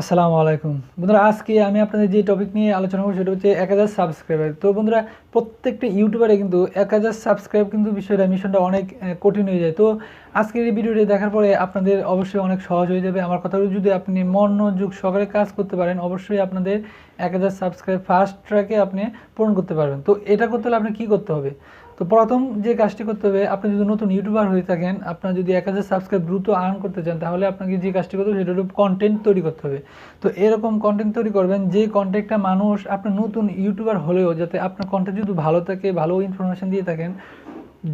আসসালামু আলাইকুম। বন্ধুরা, আজকে আমি আপনাদের যে টপিক নিয়ে আলোচনা করব সেটা হচ্ছে এক হাজার সাবস্ক্রাইবার তো বন্ধুরা, প্রত্যেকটা ইউটিউবারে কিন্তু এক হাজার সাবস্ক্রাইব কিন্তু বিষয়টা মিশনটা অনেক কঠিন হয়ে যায়। তো আজকের এই ভিডিওটি দেখার পরে আপনাদের অবশ্যই অনেক সহজ হয়ে যাবে। আমার কথাগুলো যদি আপনি মনোযোগ সহকারে কাজ করতে পারেন, অবশ্যই আপনাদের এক হাজার সাবস্ক্রাইব ফার্স্ট ট্র্যাকে আপনি পূরণ করতে পারবেন। তো এটা করতে হলে আপনি কী করতে হবে? তো প্রথম যে কাজটি করতে হবে, আপনি যদি নতুন ইউটিউবার হয়ে থাকেন, আপনার যদি এক হাজার সাবস্ক্রাইব দ্রুত আর্ন করতে চান, তাহলে আপনাকে যে কাজটি করতে হবে, সেটা হলো কন্টেন্ট তৈরি করতে হবে। তো এরকম কন্টেন্ট তৈরি করবেন, যে কন্টেন্টটা মানুষ আপনার নতুন ইউটিউবার হলেও, যাতে আপনার কন্টেন্ট যদি ভালো থাকে, ভালো ইনফরমেশন দিয়ে থাকেন,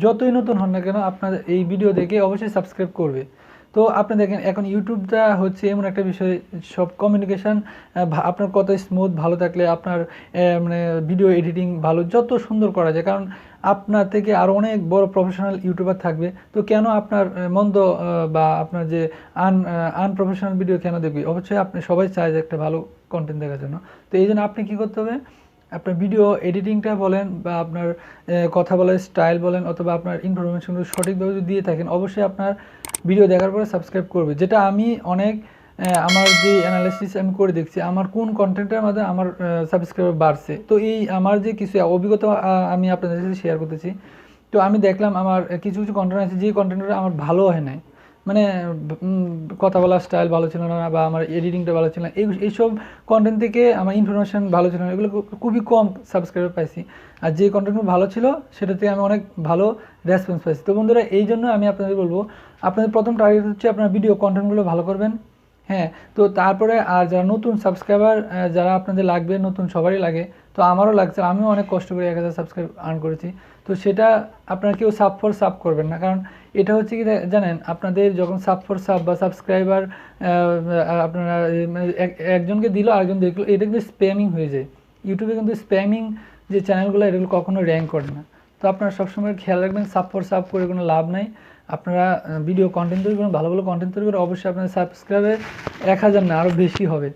যতই নতুন হন না কেন, আপনার এই ভিডিও দেখে অবশ্যই সাবস্ক্রাইব করবে। তো আপনি দেখেন, এখন ইউটিউবটা হচ্ছে এমন একটা বিষয়, সব কমিউনিকেশান আপনার কত স্মুথ ভালো থাকলে আপনার মানে ভিডিও এডিটিং ভালো, যত সুন্দর করা যায়। কারণ আপনার থেকে আরও অনেক বড় প্রফেশনাল ইউটিউবার থাকবে। তো কেন আপনার মন্দ বা আপনার যে আন আনপ্রফেশনাল ভিডিও কেন দেখবে? অবশ্যই আপনি সবাই চায় যে একটা ভালো কন্টেন্ট দেখার জন্য। তো এই জন্য আপনি কী করতে হবে? আপনার ভিডিও এডিটিংটা বলেন বা আপনার কথা বলার স্টাইল বলেন অথবা আপনার ইনফরমেশনগুলো সঠিকভাবে যদি দিয়ে থাকেন, অবশ্যই আপনার ভিডিও দেখার পরে সাবস্ক্রাইব করবে। যেটা আমি অনেক আমার যে অ্যানালাইসিস আমি করে দেখছি, আমার কোন কন্টেন্টের মাধ্যমে আমার সাবস্ক্রাইবার বাড়ছে। তো এই আমার যে কিছু অভিজ্ঞতা আমি আপনাদের সাথে শেয়ার করতেছি। তো আমি দেখলাম আমার কিছু কিছু কন্টেন্ট আছে, যে কন্টেন্টটা আমার ভালো হয় নাই। মানে কথা বলার স্টাইল ভালো ছিল না, বা আমার এডিটিংটা ভালো ছিল না, এই, এইসব কন্টেন্ট থেকে আমার ইনফরমেশান ভালো ছিল না, এগুলো খুবই কম সাবস্ক্রাইবার পাইছি। আর যে কন্টেন্টগুলো ভালো ছিল, সেটা থেকে আমি অনেক ভালো রেসপন্স পাইছি। তো বন্ধুরা, এই জন্য আমি আপনাদের বলব, আপনাদের প্রথম টার্গেট হচ্ছে আপনার ভিডিও কন্টেন্টগুলো ভালো করবেন হ্যাঁ তো তারপরে, আর যারা নতুন সাবস্ক্রাইবার যারা আপনাদের লাগবে, নতুন সবারই লাগে, তো আমারও লাগছে, আমিও অনেক কষ্ট করে এক হাজার সাবস্ক্রাইব আর্ন করেছি, তো সেটা আপনারা কেউ সাব ফর সাব করবেন না, কারণ এটা হচ্ছে কি জানেন, আপনাদের যখন সাব ফর সাব বা সাবস্ক্রাইবার আপনারা এক- একজনকে দিল, আরেকজন দেখল, এটা কিন্তু স্প্যামিং হয়ে যায়। ইউটিউবে কিন্তু স্প্যামিং যে চ্যানেলগুলো এগুলো কখনো র্যাঙ্ক করে না। তো আপনারা সবসময় খেয়াল রাখবেন সাব ফর সাব করে কোনো লাভ নাই। আপনারা ভিডিও কন্টেন্ট তৈরি করুন, ভালো ভালো কন্টেন্ট তৈরি করে অবশ্যই আপনাদের সাবস্ক্রাইবে এক হাজার না আরও বেশি হবে।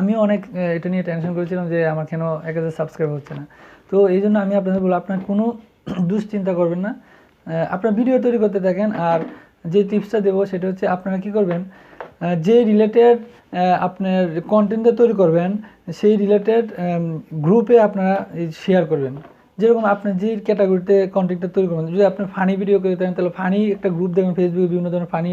আমিও অনেক এটা নিয়ে টেনশন করেছিলাম যে আমার কেন এক হাজার সাবস্ক্রাইব হচ্ছে না। তো এই জন্য আমি আপনাদের বলব, আপনার কোনো দুশ্চিন্তা করবেন না। আপনার ভিডিও তৈরি করতে থাকেন, আর যে টিপসটা দেবো সেটা হচ্ছে আপনারা কী করবেন যে রিলেটেড আপনার কন্টেন্টটা তৈরি করবেন, সেই রিলেটেড গ্রুপে আপনারা শেয়ার করবেন। যেরকম আপনি যে ক্যাটাগরিতে কন্টেন্টটা তৈরি করবেন, যদি আপনি ফানি ভিডিও করে থাকেন, তাহলে ফানি একটা গ্রুপ দেখবেন ফেসবুকে বিভিন্ন ধরনের ফানি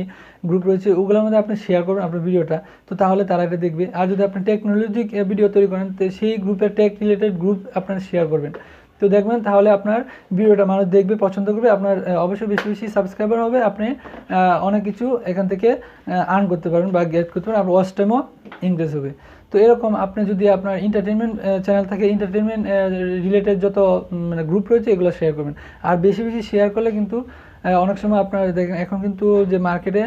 গ্রুপ রয়েছে, ওগুলোর মধ্যে আপনি শেয়ার করবেন আপনার ভিডিওটা তো তাহলে তারা এটা দেখবে। আর যদি আপনি টেকনোলজিক ভিডিও তৈরি করেন, তো সেই গ্রুপের টেক রিলেটেড গ্রুপ আপনারা শেয়ার করবেন। তো দেখবেন তাহলে আপনার ভিডিওটা মানুষ দেখবে, পছন্দ করবে, আপনার অবশ্যই বেশি বেশি সাবস্ক্রাইবার হবে, আপনি অনেক কিছু এখান থেকে আর্ন করতে পারবেন বা গেট করতে পারবেন, আপনার ওয়াচ টাইমও ইনক্রিজ হবে। তো এরকম আপনি যদি আপনার এন্টারটেনমেন্ট চ্যানেল থাকে এন্টারটেনমেন্ট রিলেটেড যত মানে গ্রুপ রয়েছে, এগুলো শেয়ার করবেন। আর বেশি বেশি শেয়ার করলে কিন্তু অনেক সময় আপনার দেখেন, এখন কিন্তু যে মার্কেটে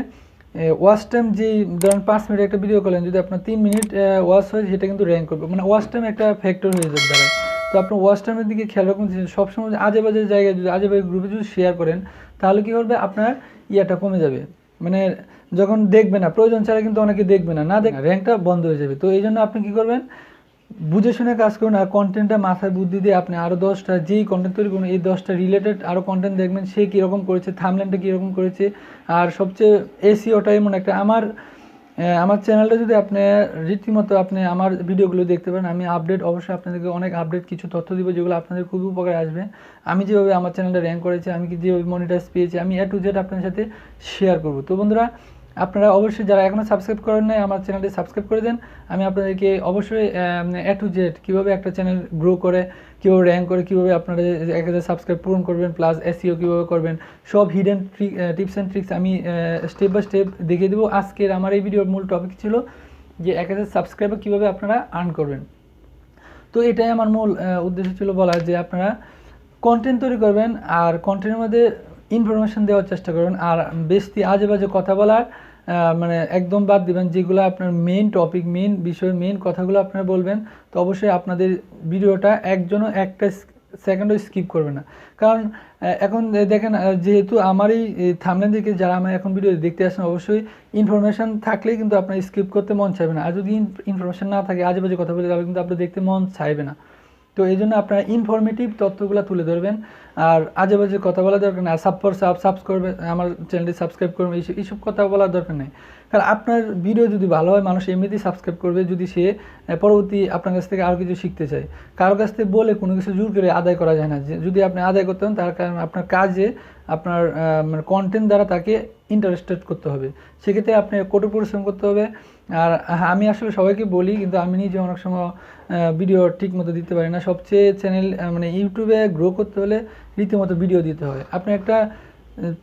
ওয়াচ টাইম যে, ধরেন পাঁচ মিনিট একটা ভিডিও করলেন, যদি আপনার তিন মিনিট ওয়াচ হয়, সেটা কিন্তু র্যাঙ্ক করবে। মানে ওয়াচ টাইম একটা ফ্যাক্টর হয়ে যাবে দাঁড়ায় তো আপনার ওয়াচ টাইমের দিকে খেয়াল রাখুন সবসময় আজে বাজে জায়গায় যদি, আজে বাজে গ্রুপে যদি শেয়ার করেন, তাহলে কী করবে? আপনার ইয়াটা কমে যাবে। মানে যখন দেখবে না, প্রয়োজন ছাড়া কিন্তু অনেকে দেখবে না। না দেখ র্যাঙ্কটা বন্ধ হয়ে যাবে। তো এই জন্য আপনি কী করবেন? বুঝে শুনে কাজ করুন আর কন্টেন্টটা মাথায় বুদ্ধি দিয়ে আপনি আরও দশটা যেই কন্টেন্ট তৈরি করুন, এই দশটা রিলেটেড আরও কন্টেন্ট দেখবেন, সে কীরকম করেছে থামল্যান্ডটা কীরকম করেছে। আর সবচেয়ে এসিওটা এমন একটা আমার আমার চ্যানেলটা যদি আপনি রীতিমতো আপনি আমার ভিডিওগুলো দেখতে পারেন, আমি আপডেট অবশ্যই আপনাদেরকে অনেক আপডেট কিছু তথ্য দিব যেগুলো আপনাদের খুবই উপকারে আসবে। আমি যেভাবে আমার চ্যানেলটা র্যাঙ্ক করেছি, আমি যেভাবে মনিটাইজ পেয়েছি, আমি এ টু জেড আপনাদের সাথে শেয়ার করব। তো বন্ধুরা আপনারা অবশ্যই যারা এখনও সাবস্ক্রাইব করেন নাই, আমার চ্যানেলটি সাবস্ক্রাইব করে দেন। আমি আপনাদেরকে অবশ্যই এ টু জেড কীভাবে একটা চ্যানেল গ্রো করে, কীভাবে র্যাঙ্ক করে, কীভাবে আপনারা এক হাজার সাবস্ক্রাইব পূরণ করবেন প্লাস এসিও কীভাবে করবেন, সব হিডেন টিপস অ্যান্ড ট্রিক্স আমি স্টেপ বাই স্টেপ দেখিয়ে দেবো। আজকের আমার এই ভিডিওর মূল টপিক ছিল যে এক হাজার সাবস্ক্রাইবার কীভাবে আপনারা আর্ন করবেন। তো এটাই আমার মূল উদ্দেশ্য ছিল বলা যে আপনারা কন্টেন্ট তৈরি করবেন আর কন্টেন্টের মধ্যে ইনফরমেশন দেওয়ার চেষ্টা করবেন। আর বেশি আজে বাজে কথা বলার মানে একদম বাদ দিবেন, যেগুলো আপনার মেইন টপিক মেইন বিষয় মেইন কথাগুলো আপনারা বলবেন, তো অবশ্যই আপনাদের ভিডিওটা একজনও একটা সেকেন্ডও স্কিপ করবে না। কারণ এখন দেখেন যেহেতু আমারই থামলেন দিকে যারা আমার এখন ভিডিও দেখতে আসেন, অবশ্যই ইনফরমেশন থাকলেই কিন্তু আপনার স্কিপ করতে মন চাইবে না। আর যদি ইনফরমেশন না থাকে আজে বাজে কথা বলে তাহলে কিন্তু আপনার দেখতে মন চাইবে না। তো এই জন্য আপনারা ইনফরমেটিভ তথ্যগুলো তুলে ধরবেন। আর আজে বাজে কথা বলা দরকার নেই। সাবফর সাব সাবস করবে আমার চ্যানেলটি সাবস্ক্রাইব করবে এইসব এইসব কথা বলার দরকার নেই। কারণ আপনার ভিডিও যদি ভালো হয়, মানুষ এমনিতেই সাবস্ক্রাইব করবে যদি সে পরবর্তী আপনার কাছ থেকে আরও কিছু শিখতে চায়। কারোর কাছ থেকে বলে কোনো কিছু জোর করে আদায় করা যায় না। যদি আপনি আদায় করতেন তার কারণ আপনার কাজে আপনার মানে কন্টেন্ট দ্বারা তাকে ইন্টারেস্টেড করতে হবে। সেক্ষেত্রে আপনি কঠোর পরিশ্রম করতে হবে। আর আমি আসলে সবাইকে বলি, কিন্তু আমি নিজে অনেক সময় ভিডিও ঠিক মতো দিতে পারি না। সবচেয়ে চ্যানেল মানে ইউটিউবে গ্রো করতে হলে রীতিমতো ভিডিও দিতে হয়। আপনি একটা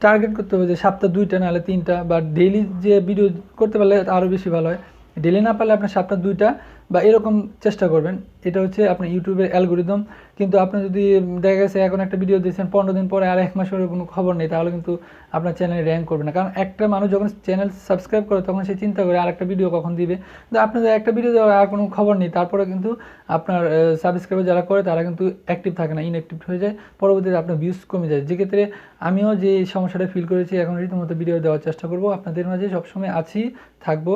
টার্গেট করতে হবে যে সপ্তাহ দুইটা নাহলে তিনটা, বা ডেইলি যে ভিডিও করতে পারলে আরও বেশি ভালো হয়। ডেলি না পারলে আপনার সপ্তাহ দুইটা বা এরকম চেষ্টা করবেন। এটা হচ্ছে আপনার ইউটিউবের অ্যালগোরিদম। কিন্তু আপনি যদি দেখা গেছে এখন একটা ভিডিও দিয়েছেন, পনেরো দিন পরে আর এক মাস পরে কোনো খবর নেই, তাহলে কিন্তু আপনার চ্যানেলে র্যাঙ্ক করবে না। কারণ একটা মানুষ যখন চ্যানেল সাবস্ক্রাইব করে, তখন সে চিন্তা করে আর একটা ভিডিও কখন দিবে। কিন্তু আপনাদের একটা ভিডিও দেওয়ার আর কোনো খবর নেই তারপরে কিন্তু আপনার সাবস্ক্রাইবার যারা করে, তারা কিন্তু অ্যাক্টিভ থাকে না ইনঅ্যাক্টিভ হয়ে যায়। পরবর্তীতে আপনার ভিউজ কমে যায়। যেক্ষেত্রে আমিও যে সমস্যাটা ফিল করেছি, এখন রীতিমতো ভিডিও দেওয়ার চেষ্টা করব। আপনাদের মাঝে সবসময় আছি, থাকব।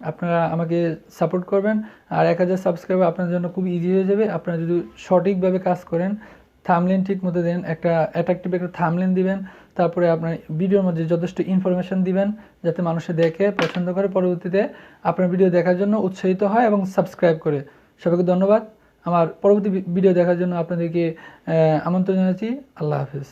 আপনারা আমাকে সাপোর্ট করবেন। আর এক হাজার সাবস্ক্রাইবার আপনার জন্য খুব ইজি হয়ে যাবে। আপনারা যদি সঠিকভাবে কাজ করেন থামলেন ঠিক মতো দেন, একটা অ্যাট্রাকটিভ একটা থামলেন দিবেন, তারপরে আপনার ভিডিওর মধ্যে যথেষ্ট ইনফরমেশন দিবেন, যাতে মানুষে দেখে, পছন্দ করে, পরবর্তীতে আপনার ভিডিও দেখার জন্য উৎসাহিত হয় এবং সাবস্ক্রাইব করে। সবাইকে ধন্যবাদ। আমার পরবর্তী ভিডিও দেখার জন্য আপনাদেরকে আমন্ত্রণ জানাচ্ছি। আল্লাহ হাফিজ।